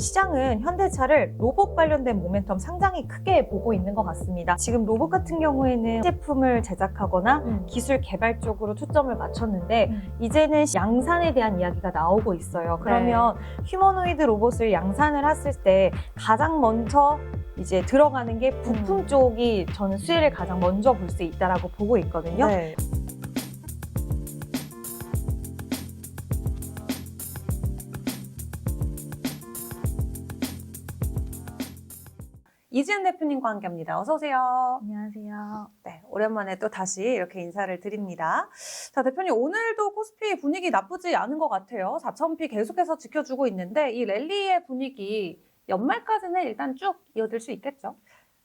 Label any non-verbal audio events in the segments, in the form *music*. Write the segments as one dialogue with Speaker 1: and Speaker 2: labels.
Speaker 1: 시장은 현대차를 로봇 관련된 모멘텀 상당히 크게 보고 있는 것 같습니다. 지금 로봇 같은 경우에는 제품을 제작하거나
Speaker 2: 음.
Speaker 1: 기술 개발 쪽으로 초점을 맞췄는데 이제는 양산에 대한 이야기가 나오고 있어요. 그러면 휴머노이드 로봇을 양산을 했을 때 가장 먼저 이제 들어가는 게 부품
Speaker 2: 음.
Speaker 1: 쪽이 저는 수혜를 가장 먼저 볼 수 있다라고 보고 있거든요.
Speaker 2: 네. 이지은 대표님과 함께합니다. 어서 오세요.
Speaker 1: 안녕하세요.
Speaker 2: 네, 오랜만에 또 다시 이렇게 인사를 드립니다. 자, 대표님 오늘도 코스피 분위기 나쁘지 않은 것 같아요. 4,000피 계속해서 지켜주고 있는데 이 랠리의 분위기 연말까지는 일단 쭉 이어질 수 있겠죠?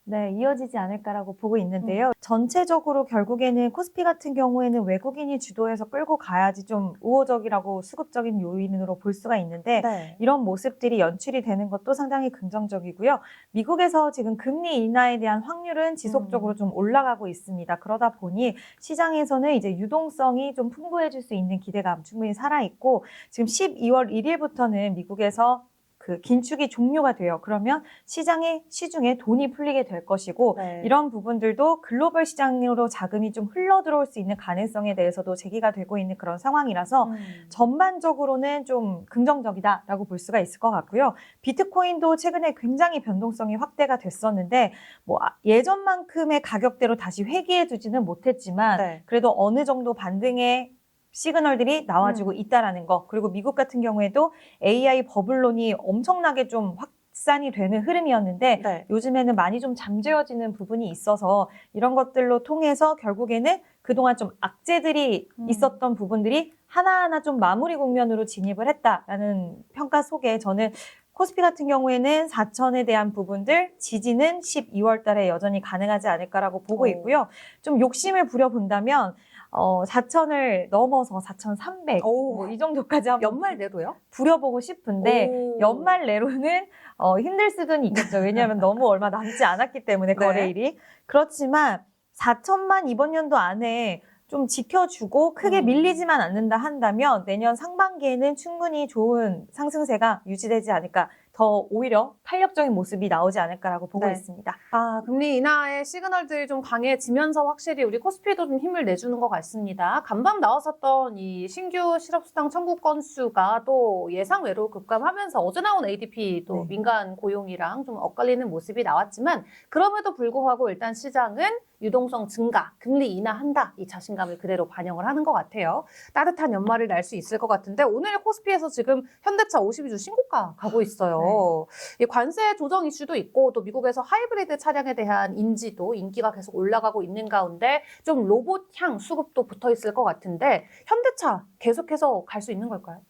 Speaker 1: 네, 이어지지 않을까라고 보고 있는데요. 전체적으로 결국에는 코스피 같은 경우에는 외국인이 주도해서 끌고 가야지 좀 우호적이라고 수급적인 요인으로 볼 수가 있는데
Speaker 2: 네.
Speaker 1: 이런 모습들이 연출이 되는 것도 상당히 긍정적이고요. 미국에서 지금 금리 인하에 대한 확률은 지속적으로 좀 올라가고 있습니다. 그러다 보니 시장에서는 이제 유동성이 좀 풍부해질 수 있는 기대감 충분히 살아있고 지금 12월 1일부터는 미국에서 그 긴축이 종료가 돼요. 그러면 시장에 시중에 돈이 풀리게 될 것이고
Speaker 2: 네.
Speaker 1: 이런 부분들도 글로벌 시장으로 자금이 좀 흘러 들어올 수 있는 가능성에 대해서도 제기가 되고 있는 그런 상황이라서
Speaker 2: 음.
Speaker 1: 전반적으로는 좀 긍정적이다라고 볼 수가 있을 것 같고요. 비트코인도 최근에 굉장히 변동성이 확대가 됐었는데 뭐 아- 예전만큼의 가격대로 다시 회귀해 두지는 못했지만
Speaker 2: 네.
Speaker 1: 그래도 어느 정도 반등의 시그널들이 나와주고
Speaker 2: 음.
Speaker 1: 있다라는 거 그리고 미국 같은 경우에도 AI 버블론이 엄청나게 좀 확 산이 되는 흐름이었는데
Speaker 2: 네.
Speaker 1: 요즘에는 많이 좀 잠재워지는 부분이 있어서 이런 것들로 통해서 결국에는 그동안 좀 악재들이
Speaker 2: 음.
Speaker 1: 있었던 부분들이 하나하나 좀 마무리 국면으로 진입을 했다라는 평가 속에 저는 코스피 같은 경우에는 4천에 대한 부분들 지지는 12월 달에 여전히 가능하지 않을까라고 보고
Speaker 2: 오.
Speaker 1: 있고요. 좀 욕심을 부려본다면 어, 4천을 넘어서 4,300,
Speaker 2: 오.
Speaker 1: 뭐이 정도까지 한번
Speaker 2: 연말 내로요?
Speaker 1: 부려보고 싶은데
Speaker 2: 오.
Speaker 1: 연말 내로는 어, 힘들 수는 있겠죠. 왜냐하면 *laughs* 너무 얼마 남지 않았기 때문에
Speaker 2: 네.
Speaker 1: 거래일이. 그렇지만 4천만 이번 연도 안에 좀 지켜주고 크게
Speaker 2: 음.
Speaker 1: 밀리지만 않는다 한다면 내년 상반기에는 충분히 좋은 상승세가 유지되지 않을까. 더 오히려 탄력적인 모습이 나오지 않을까라고 보고
Speaker 2: 네.
Speaker 1: 있습니다.
Speaker 2: 아, 금리 인하의 시그널들이 좀 강해지면서 확실히 우리 코스피에도 좀 힘을 내주는 것 같습니다. 간밤 나왔었던 이 신규 실업수당 청구 건수가 또 예상 외로 급감하면서 어제 나온 ADP 또
Speaker 1: 네.
Speaker 2: 민간 고용이랑 좀 엇갈리는 모습이 나왔지만 그럼에도 불구하고 일단 시장은 유동성 증가, 금리 인하한다 이 자신감을 그대로 반영을 하는 것 같아요. 따뜻한 연말을 날 수 있을 것 같은데 오늘 코스피에서 지금 현대차 52주 신고가 가고 있어요. 이 관세 조정 이슈도 있고 또 미국에서 하이브리드 차량에 대한 인지도 인기가 계속 올라가고 있는 가운데 좀 로봇향 수급도 붙어 있을 것 같은데 현대차 계속해서 갈 수 있는 걸까요?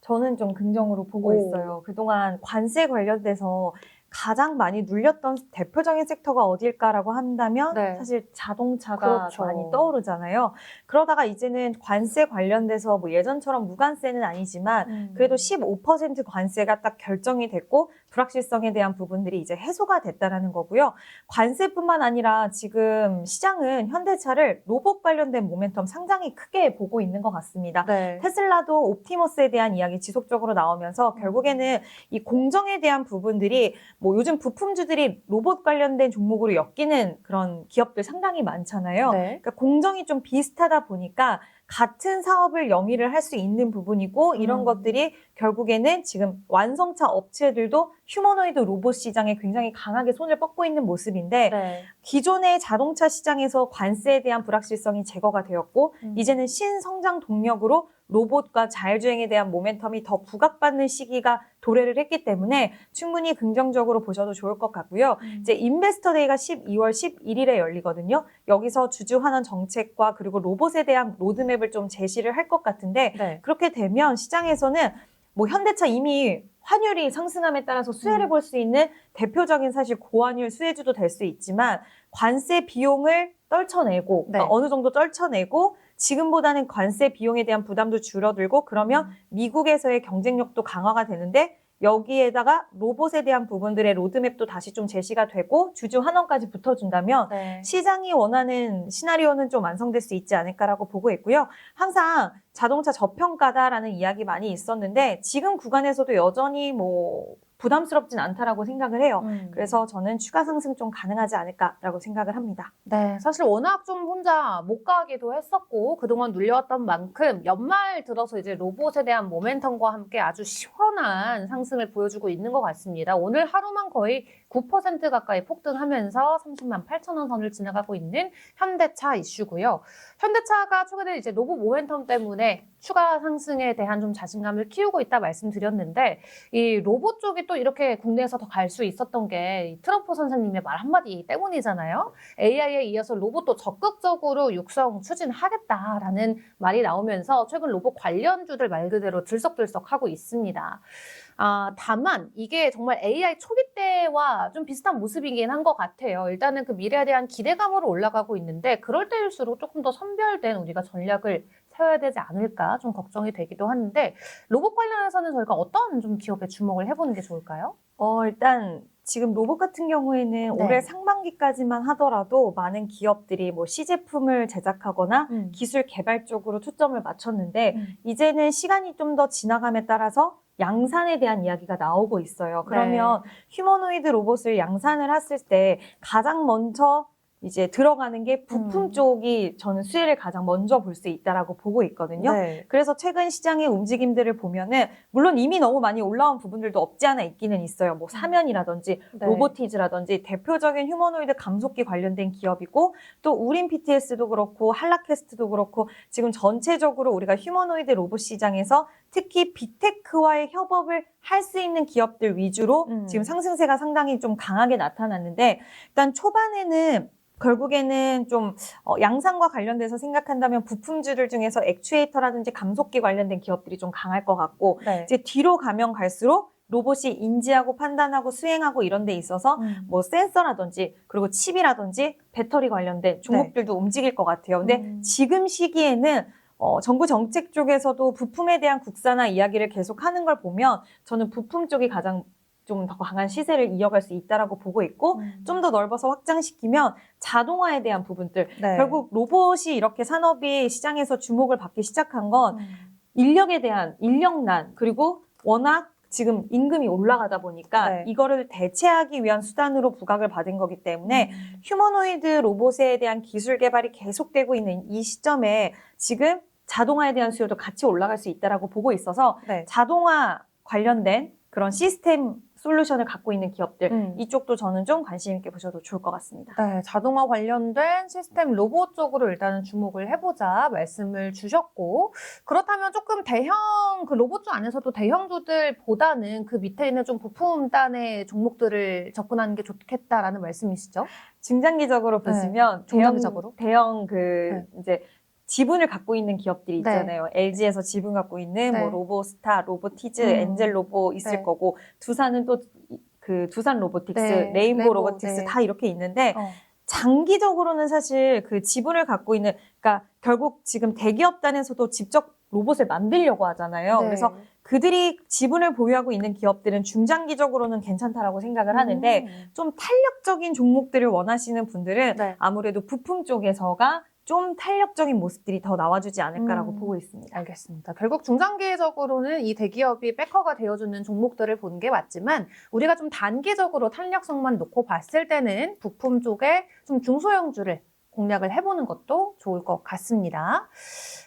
Speaker 1: 저는 좀 긍정으로 보고
Speaker 2: 오.
Speaker 1: 있어요. 그동안 관세 관련돼서 가장 많이 눌렸던 대표적인 섹터가 어딜까라고 한다면
Speaker 2: 네.
Speaker 1: 사실 자동차가
Speaker 2: 그렇죠.
Speaker 1: 많이 떠오르잖아요. 그러다가 이제는 관세 관련돼서 뭐 예전처럼 무관세는 아니지만 그래도 15% 관세가 딱 결정이 됐고 불확실성에 대한 부분들이 이제 해소가 됐다라는 거고요. 관세뿐만 아니라 지금 시장은 현대차를 로봇 관련된 모멘텀 상당히 크게 보고 있는 것 같습니다.
Speaker 2: 네.
Speaker 1: 테슬라도 옵티머스에 대한 이야기 지속적으로 나오면서 결국에는 이 공정에 대한 부분들이 뭐 요즘 부품주들이 로봇 관련된 종목으로 엮이는 그런 기업들 상당히 많잖아요.
Speaker 2: 네.
Speaker 1: 그러니까 공정이 좀 비슷하다 보니까 같은 사업을 영위를 할 수 있는 부분이고 이런
Speaker 2: 음.
Speaker 1: 것들이 결국에는 지금 완성차 업체들도 휴머노이드 로봇 시장에 굉장히 강하게 손을 뻗고 있는 모습인데
Speaker 2: 네.
Speaker 1: 기존의 자동차 시장에서 관세에 대한 불확실성이 제거가 되었고
Speaker 2: 음.
Speaker 1: 이제는 신성장 동력으로 로봇과 자율주행에 대한 모멘텀이 더 부각받는 시기가 도래를 했기 때문에 충분히 긍정적으로 보셔도 좋을 것 같고요.
Speaker 2: 음.
Speaker 1: 이제 인베스터 데이가 12월 11일에 열리거든요. 여기서 주주 환원 정책과 그리고 로봇에 대한 로드맵을 좀 제시를 할 것 같은데
Speaker 2: 네.
Speaker 1: 그렇게 되면 시장에서는 뭐 현대차 이미 환율이 상승함에 따라서 수혜를
Speaker 2: 음.
Speaker 1: 볼수 있는 대표적인 사실 고환율 수혜주도 될 수 있지만 관세 비용을 떨쳐내고
Speaker 2: 네.
Speaker 1: 그러니까 어느 정도 떨쳐내고 지금보다는 관세 비용에 대한 부담도 줄어들고 그러면
Speaker 2: 음.
Speaker 1: 미국에서의 경쟁력도 강화가 되는데 여기에다가 로봇에 대한 부분들의 로드맵도 다시 좀 제시가 되고 주주 환원까지 붙어준다면
Speaker 2: 네.
Speaker 1: 시장이 원하는 시나리오는 좀 완성될 수 있지 않을까라고 보고 있고요. 항상 자동차 저평가다라는 이야기 많이 있었는데 지금 구간에서도 여전히 뭐 부담스럽진 않다라고 생각을 해요.
Speaker 2: 음.
Speaker 1: 그래서 저는 추가 상승 좀 가능하지 않을까라고 생각을 합니다.
Speaker 2: 네, 사실 워낙 좀 혼자 못 가기도 했었고 그동안 눌려왔던 만큼 연말 들어서 이제 로봇에 대한 모멘텀과 함께 아주 시원한 상승을 보여주고 있는 것 같습니다. 오늘 하루만 거의 9% 가까이 폭등하면서 30만 8천 원 선을 지나가고 있는 현대차 이슈고요. 현대차가 최근에 이제 로봇 모멘텀 때문에 추가 상승에 대한 좀 자신감을 키우고 있다 말씀드렸는데 이 로봇 쪽이 또 이렇게 국내에서 더 갈 수 있었던 게이 트럼프 선생님의 말 한마디 때문이잖아요. AI에 이어서 로봇도 적극적으로 육성 추진하겠다라는 말이 나오면서 최근 로봇 관련주들 말 그대로 들썩들썩하고 있습니다. 아, 다만 이게 정말 AI 초기 때와 좀 비슷한 모습이긴 한 것 같아요. 일단은 그 미래에 대한 기대감으로 올라가고 있는데 그럴 때일수록 조금 더 선별된 우리가 전략을 세워야 되지 않을까 좀 걱정이 되기도 하는데 로봇 관련해서는 저희가 어떤 좀 기업에 주목을 해보는 게 좋을까요?
Speaker 1: 어, 일단 지금 로봇 같은 경우에는
Speaker 2: 네.
Speaker 1: 올해 상반기까지만 하더라도 많은 기업들이 뭐 시제품을 제작하거나 기술 개발 쪽으로 초점을 맞췄는데
Speaker 2: 음.
Speaker 1: 이제는 시간이 좀 더 지나감에 따라서 양산에 대한 이야기가 나오고 있어요. 그러면 휴머노이드 로봇을 양산을 했을 때 가장 먼저 이제 들어가는 게 부품
Speaker 2: 음.
Speaker 1: 쪽이 저는 수혜를 가장 먼저 볼 수 있다라고 보고 있거든요.
Speaker 2: 네.
Speaker 1: 그래서 최근 시장의 움직임들을 보면은 물론 이미 너무 많이 올라온 부분들도 없지 않아 있기는 있어요. 뭐 사면이라든지
Speaker 2: 네.
Speaker 1: 로보티즈라든지 대표적인 휴머노이드 감속기 관련된 기업이고 또 우린 PTS도 그렇고 한라캐스트도 그렇고 지금 전체적으로 우리가 휴머노이드 로봇 시장에서 특히 빅테크와의 협업을 할 수 있는 기업들 위주로
Speaker 2: 음.
Speaker 1: 지금 상승세가 상당히 좀 강하게 나타났는데 일단 초반에는 결국에는 좀 어, 양산과 관련돼서 생각한다면 부품주들 중에서 액추에이터라든지 감속기 관련된 기업들이 좀 강할 것 같고
Speaker 2: 네.
Speaker 1: 이제 뒤로 가면 갈수록 로봇이 인지하고 판단하고 수행하고 이런 데 있어서
Speaker 2: 음.
Speaker 1: 뭐 센서라든지 그리고 칩이라든지 배터리 관련된 종목들도 움직일 것 같아요. 근데
Speaker 2: 음.
Speaker 1: 지금 시기에는 어, 정부 정책 쪽에서도 부품에 대한 국산화 이야기를 계속하는 걸 보면 저는 부품 쪽이 가장 좀 더 강한 시세를 이어갈 수 있다라고 보고 있고
Speaker 2: 음.
Speaker 1: 좀더 넓어서 확장시키면 자동화에 대한 부분들
Speaker 2: 네.
Speaker 1: 결국 로봇이 이렇게 산업이 시장에서 주목을 받기 시작한 건
Speaker 2: 음.
Speaker 1: 인력에 대한 인력난 그리고 워낙 지금 임금이 올라가다 보니까
Speaker 2: 네.
Speaker 1: 이거를 대체하기 위한 수단으로 부각을 받은 거기 때문에
Speaker 2: 음.
Speaker 1: 휴머노이드 로봇에 대한 기술 개발이 계속되고 있는 이 시점에 지금 자동화에 대한 수요도 같이 올라갈 수 있다라고 보고 있어서
Speaker 2: 네.
Speaker 1: 자동화 관련된 그런 시스템 솔루션을 갖고 있는 기업들
Speaker 2: 음.
Speaker 1: 이쪽도 저는 좀 관심 있게 보셔도 좋을 것 같습니다.
Speaker 2: 네, 자동화 관련된 시스템 로봇 쪽으로 일단은 주목을 해보자 말씀을 주셨고 그렇다면 조금 대형 그 로봇주 안에서도 대형주들보다는 그 밑에 있는 좀 부품단의 종목들을 접근하는 게 좋겠다라는 말씀이시죠?
Speaker 1: 중장기적으로
Speaker 2: 네,
Speaker 1: 보시면
Speaker 2: 중장기적으로.
Speaker 1: 대형, 대형 그
Speaker 2: 네.
Speaker 1: 이제 지분을 갖고 있는 기업들이
Speaker 2: 네.
Speaker 1: 있잖아요. LG에서 지분 갖고 있는
Speaker 2: 네.
Speaker 1: 뭐 로보스타, 로보티즈,
Speaker 2: 음.
Speaker 1: 엔젤 로보 있을
Speaker 2: 네.
Speaker 1: 거고 두산은 또 그 두산 로보틱스,
Speaker 2: 네,
Speaker 1: 레인보
Speaker 2: 레인보우,
Speaker 1: 로보틱스
Speaker 2: 네.
Speaker 1: 다 이렇게 있는데
Speaker 2: 어.
Speaker 1: 장기적으로는 사실 그 지분을 갖고 있는 그러니까 결국 지금 대기업단에서도 직접 로봇을 만들려고 하잖아요.
Speaker 2: 네.
Speaker 1: 그래서 그들이 지분을 보유하고 있는 기업들은 중장기적으로는 괜찮다라고 생각을 하는데
Speaker 2: 음.
Speaker 1: 좀 탄력적인 종목들을 원하시는 분들은
Speaker 2: 네.
Speaker 1: 아무래도 부품 쪽에서가 좀 탄력적인 모습들이 더 나와주지 않을까라고
Speaker 2: 음.
Speaker 1: 보고 있습니다.
Speaker 2: 알겠습니다. 결국 중장기적으로는 이 대기업이 백커가 되어주는 종목들을 보는 게 맞지만 우리가 좀 단기적으로 탄력성만 놓고 봤을 때는 부품 쪽에 좀 중소형주를 공략을 해보는 것도 좋을 것 같습니다.